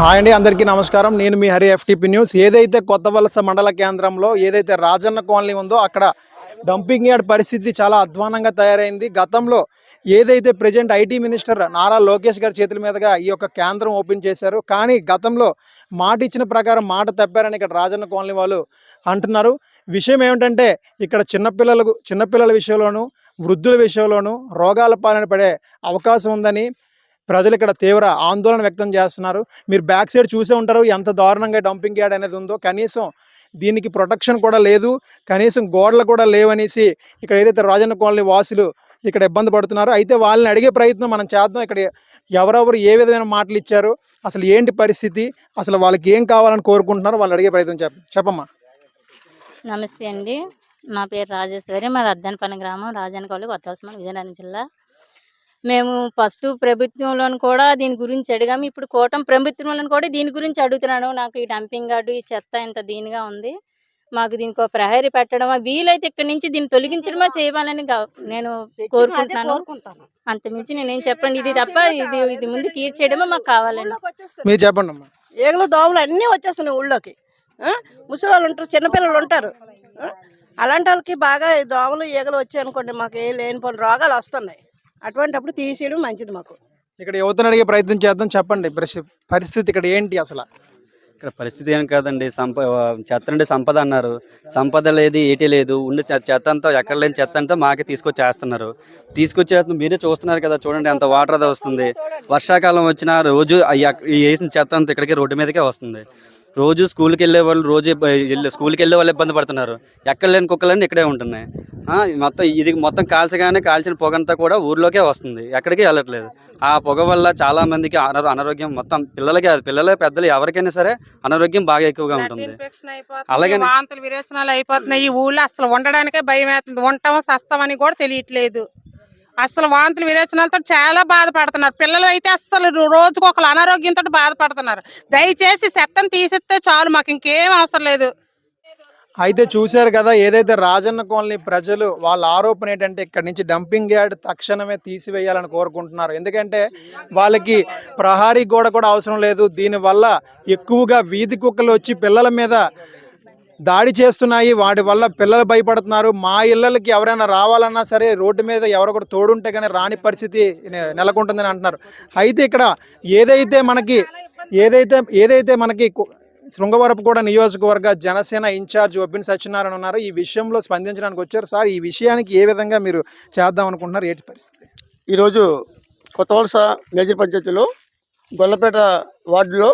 Hi అండి అందరికీ నమస్కారం. నేను మీ హరి ఎఫ్టీపీ న్యూస్. ఏదైతే కొత్త వలస మండల కేంద్రంలో ఏదైతే రాజన్న కాలనీ ఉందో అక్కడ డంపింగ్ యార్డ్ పరిస్థితి చాలా అధ్వానంగా తయారైంది. గతంలో ఏదైతే present IT minister Nara Lokesh గారి చేతుల మీదుగా ఈ యొక్క కేంద్రం ఓపెన్ చేశారు కానీ గతంలో మాట ఇచ్చిన ప్రకారం మాట తప్పారని ఇక్కడ రాజన్న కాలనీ వాళ్ళు అంటున్నారు. విషయం ఏమిటంటే ఇక్కడ చిన్నపిల్లలకు చిన్నపిల్లల విషయంలోనూ వృద్ధుల విషయంలోనూ రోగాల పాలన పడే అవకాశం ఉందని ప్రజలు ఇక్కడ తీవ్ర ఆందోళన వ్యక్తం చేస్తున్నారు. మీరు బ్యాక్ సైడ్ చూసే ఉంటారు ఎంత దారుణంగా డంపింగ్ యార్డ్ అనేది ఉందో. కనీసం దీనికి ప్రొటెక్షన్ కూడా లేదు. కనీసం గోడలు కూడా లేవనేసి ఇక్కడ ఏదైతే రాజన్న కాలనీ వాసులు ఇక్కడ ఇబ్బంది పడుతున్నారు అయితే వాళ్ళని అడిగే ప్రయత్నం మనం చేద్దాం. ఇక్కడ ఎవరెవరు ఏ విధమైన మాటలు ఇచ్చారు అసలు ఏంటి పరిస్థితి అసలు వాళ్ళకి ఏం కావాలని కోరుకుంటున్నారో వాళ్ళు అడిగే ప్రయత్నం చెప్ప చెప్పమ్మా. నమస్తే అండి. నా పేరు రాజేశ్వరి మా రద్దనపల్లి గ్రామం రాజానకోళ్ళు కొత్త విజయనగరం జిల్లా. మేము ఫస్ట్ ప్రభుత్వంలోను కూడా దీని గురించి అడిగాము. ఇప్పుడు కూటమి ప్రభుత్వంలోను కూడా దీని గురించి అడుగుతున్నాను. నాకు ఈ డంపింగ్ యార్డు ఈ చెత్త ఇంత దీనిగా ఉంది. మాకు దీనికి ఒక ప్రహరీ పెట్టడం వీలైతే ఇక్కడి నుంచి దీన్ని తొలగించడమా చేయాలని నేను కోరుకుంటున్నాను. అంతమించి నేనేం చెప్పండి ఇది తప్ప ఇది ఇది ముందు తీర్చేయడమే మాకు కావాలండి. మీరు చెప్పండి అమ్మా. ఈగలు దోమలు అన్నీ వచ్చేస్తున్నాయి ఊళ్ళోకి. ఆ? ముసలి వాళ్ళు ఉంటారు చిన్నపిల్లలు ఉంటారు? అలాంటి వాళ్ళకి బాగా దోమలు ఈగలు వచ్చాయి అనుకోండి మాకు ఏ లేనిపోయిన రోగాలు వస్తున్నాయి. అటువంటిప్పుడు తీసేయడం మంచిది మాకు. ఇక్కడ యువతను అడిగే ప్రయత్నం చేద్దాం చెప్పండి. పరిస్థితి పరిస్థితి ఇక్కడ ఏంటి అసలు? ఇక్కడ పరిస్థితి ఏం కాదండి. సంప చెత్త అంటే సంపద అన్నారు. సంపద లేదు ఏటీ లేదు. ఉండి చెత్త అంతా ఎక్కడ లేని చెత్త అంతా మాకే తీసుకొచ్చి చేస్తున్నారు తీసుకొచ్చేస్తున్నారు మీరే చూస్తున్నారు కదా చూడండి ఎంత వాటర్ అది వస్తుంది. వర్షాకాలం వచ్చినా రోజు వేసిన చెత్త అంతా ఇక్కడికి రోడ్డు మీదకే వస్తుంది. రోజు స్కూల్కి వెళ్ళే వాళ్ళు రోజు స్కూల్కి వెళ్ళే వాళ్ళు ఇబ్బంది పడుతున్నారు. ఎక్కడ లేని కుక్కలన్నీ ఇక్కడే ఉంటున్నాయి. మొత్తం ఇది మొత్తం కాల్చగానే కాల్చిన పొగ అంతా కూడా ఊర్లోకే వస్తుంది. ఎక్కడికి వెళ్ళట్లేదు. ఆ పొగ వల్ల చాలా మందికి అనారో- అనారోగ్యం మొత్తం పిల్లలకి పిల్లలే పెద్దలు ఎవరికైనా సరే అనారోగ్యం బాగా ఎక్కువగా ఉంటుంది. వాంతులు విరేచనాలు అయిపోతున్నాయి. ఈ ఊళ్ళో అసలు ఉండడానికే భయం వేస్తుంది ఉంటాం సస్తామని కూడా తెలియట్లేదు. అసలు వాంతులు విరేచనాలతో చాలా బాధపడుతున్నారు. పిల్లలు అయితే అస్సలు రోజుకు ఒకళ్ళు అనారోగ్యంతో బాధపడుతున్నారు. దయచేసి చెత్తను తీసిస్తే చాలు మాకు ఇంకేం అవసరం లేదు. అయితే చూశారు కదా ఏదైతే రాజన్న కాలనీ ప్రజలు వాళ్ళ ఆరోపణ ఏంటంటే ఇక్కడ నుంచి డంపింగ్ యార్డ్ తక్షణమే తీసివేయాలని కోరుకుంటున్నారు. ఎందుకంటే వాళ్ళకి ప్రహారీ గోడ కూడా అవసరం లేదు. దీనివల్ల ఎక్కువగా వీధి కుక్కలు వచ్చి పిల్లల మీద దాడి చేస్తున్నాయి. వాటి వల్ల పిల్లలు భయపడుతున్నారు. మా ఇళ్ళకి ఎవరైనా రావాలన్నా సరే రోడ్డు మీద ఎవరొకరు తోడుంటే కానీ రాని పరిస్థితి నెలకొంటుందని అంటున్నారు. అయితే ఇక్కడ ఏదైతే మనకి ఏదైతే ఏదైతే మనకి శృంగవరపు కూడా నియోజకవర్గ జనసేన ఇన్ఛార్జ్ ఒబ్బిన్ సత్యనారాయణ ఉన్నారు. ఈ విషయంలో స్పందించడానికి వచ్చారు. సార్ ఈ విషయానికి ఏ విధంగా మీరు చేద్దాం అనుకుంటున్నారు? ఏంటి పరిస్థితి? ఈరోజు కొత్త వలస మేజర్ పంచాయతీలో గొల్లపేట వార్డులో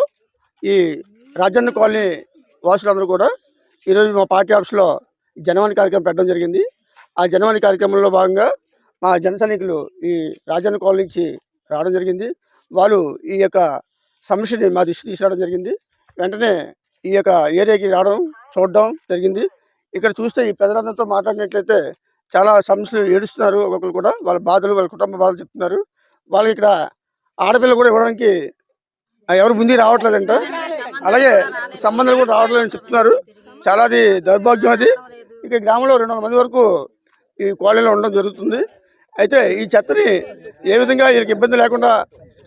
ఈ రాజన్న కాలనీ వాసులందరూ కూడా ఈరోజు మా పార్టీ ఆఫీస్లో జనవాణి కార్యక్రమం పెట్టడం జరిగింది. ఆ జనవాణి కార్యక్రమంలో భాగంగా మా జన సైనికులు ఈ రాజన్న కాలనీ నుంచి రావడం జరిగింది. వాళ్ళు ఈ యొక్క సమస్యని మా దృష్టి తీసుకురావడం జరిగింది. వెంటనే ఈ యొక్క ఏరియాకి రావడం చూడడం జరిగింది. ఇక్కడ చూస్తే ఈ ప్రజలందరితో మాట్లాడినట్లయితే చాలా సమస్యలు ఏడుస్తున్నారు. ఒక్కొక్కరు కూడా వాళ్ళ బాధలు వాళ్ళ కుటుంబ బాధలు చెప్తున్నారు. వాళ్ళకి ఇక్కడ ఆడపిల్ల కూడా ఇవ్వడానికి ఎవరు ముందుకు రావట్లేదంట. అలాగే సంబంధాలు కూడా రావట్లేదని చెప్తున్నారు. చాలా అది దౌర్భాగ్యం అది. ఇక్కడ గ్రామంలో రెండు వందల మంది వరకు ఈ కాలనీలో ఉండడం జరుగుతుంది. అయితే ఈ చెత్తని ఏ విధంగా వీళ్ళకి ఇబ్బంది లేకుండా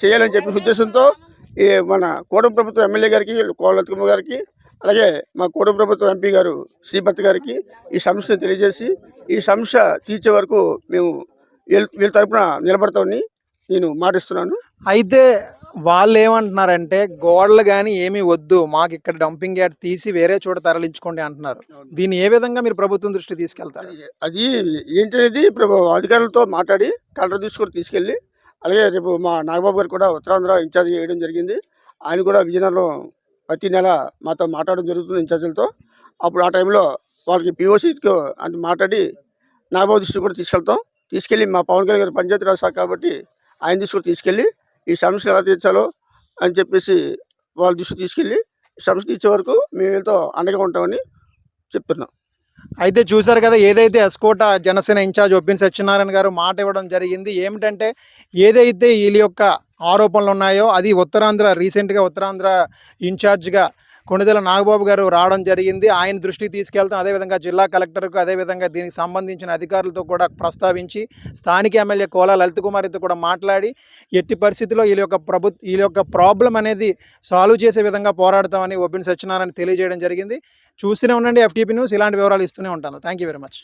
చేయాలని చెప్పి ఉద్దేశంతో ఈ మన కోటం ప్రభుత్వం ఎమ్మెల్యే గారికి కోలత్కమ్మ గారికి అలాగే మా కోటం ప్రభుత్వం ఎంపీ గారు శ్రీపతి గారికి ఈ సమస్యను తెలియజేసి ఈ సమస్య తీర్చే వరకు మేము వీళ్ళ వీళ్ళ తరపున నిలబడతామని నేను మాటిస్తున్నాను. అయితే వాళ్ళు ఏమంటున్నారంటే గోడలు కానీ ఏమీ వద్దు మాకు ఇక్కడ డంపింగ్ యార్డ్ తీసి వేరే చోట తరలించుకోండి అంటున్నారు. దీన్ని ఏ విధంగా మీరు ప్రభుత్వం దృష్టి తీసుకెళ్తారు? అది ఏంటనేది ఇప్పుడు అధికారులతో మాట్లాడి కలెక్టర్ తీసుకొని తీసుకెళ్ళి అలాగే రేపు మా నాగబాబు గారు కూడా ఉత్తరాంధ్ర ఇన్ఛార్జ్ చేయడం జరిగింది. ఆయన కూడా విజయనగరంలో ప్రతి నెల మాతో మాట్లాడడం జరుగుతుంది ఇన్ఛార్జీలతో. అప్పుడు ఆ టైంలో వాళ్ళకి పిఓసీతో అంటే మాట్లాడి నాగబాబు దృష్టి కూడా తీసుకెళ్తాం. తీసుకెళ్ళి మా పవన్ కళ్యాణ్ గారు పంచాయతీరాజ్ శాఖ కాబట్టి ఆయన దృష్టి తీసుకెళ్ళి ఈ సమస్యలు ఎలా తీర్చాలో అని చెప్పేసి వాళ్ళ దృష్టి తీసుకెళ్ళి సమస్య తీర్చే వరకు మేము వీళ్ళతో అండగా ఉంటామని చెప్తున్నాం. అయితే చూశారు కదా ఏదైతే ఎస్కోట జనసేన ఇన్ఛార్జ్ ఒబ్బిన్ సత్యనారాయణ గారు మాట ఇవ్వడం జరిగింది ఏమిటంటే ఏదైతే వీళ్ళ యొక్క ఆరోపణలు ఉన్నాయో అది ఉత్తరాంధ్ర రీసెంట్గా ఉత్తరాంధ్ర ఇన్ఛార్జ్గా కొణిదెల నాగబాబు గారు రావడం జరిగింది. ఆయన దృష్టికి తీసుకెళ్తాం. అదేవిధంగా జిల్లా కలెక్టర్కు అదేవిధంగా దీనికి సంబంధించిన అధికారులతో కూడా ప్రస్తావించి స్థానిక ఎమ్మెల్యే కోలా లలిత్ కుమార్తో కూడా మాట్లాడి ఎట్టి పరిస్థితిలో వీళ్ళ యొక్క ప్రభు వీళ్ళ యొక్క ప్రాబ్లం అనేది సాల్వ్ చేసే విధంగా పోరాడతామని ఒబ్బిన్ సత్యనారాయణ తెలియజేయడం జరిగింది. చూస్తూనే ఉండండి ఎఫ్టీపీ న్యూస్. ఇలాంటి వివరాలు ఇస్తూనే ఉంటాను. Thank you very much.